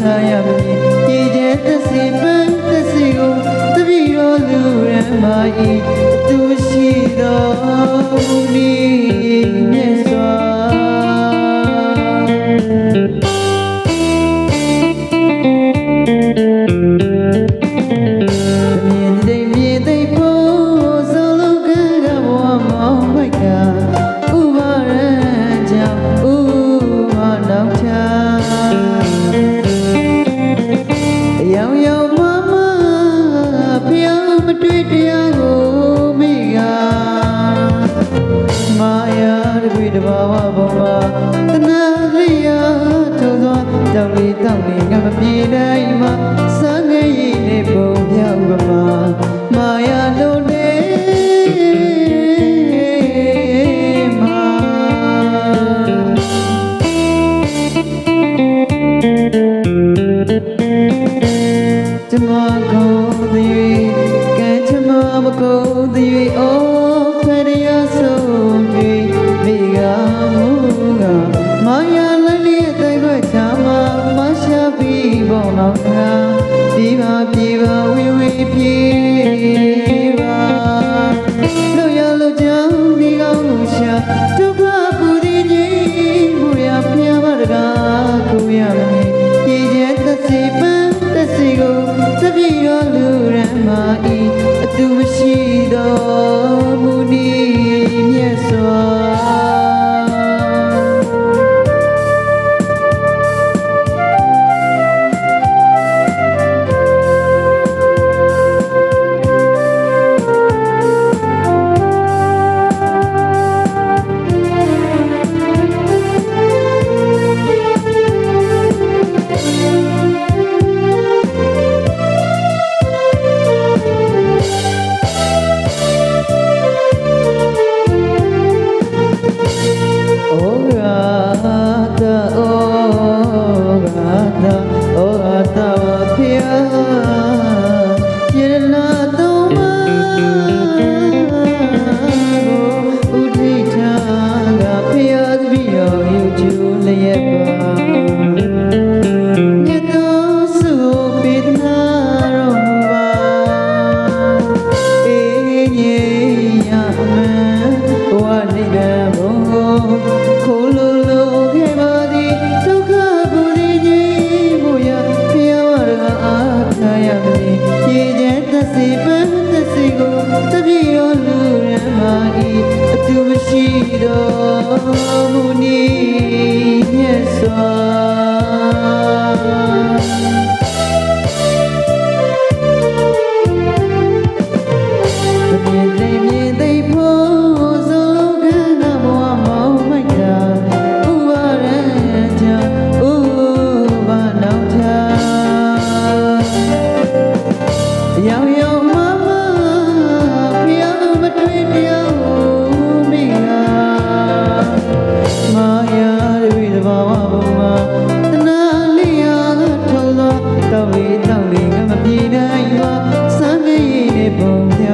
ထားရမည်ကြည်တဲ့သစီပန်းသစီကိုတပည့်တော်လူရန်မာ၏သူရှိတော်မူ၏ တနာလေးရထုံသောတောင်းလေးတောင်းလေးငါမပြေတိုင်းမှာစမ်းငယ်ရည်နဲ့ပုံပြောက်ပမာမာယာလုံးနဲ့မာကျမကုန်သည်ကဲကျမမကုန်သည်အိုး မှာဤအတူရှိသော တော်မူနေမြတ်စွာမြင်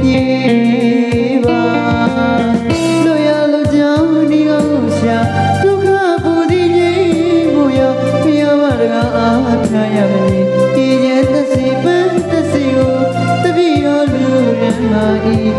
ပြေးပါလွရလို့ကြောင်းဒီကောင်ရှာဒုက္ခပူဒီကြီးဘူရပြရမတကအားပြရမည်ဒီရဲ့သစီပန်းသစီကိုတပြည့်ရလူရမ၏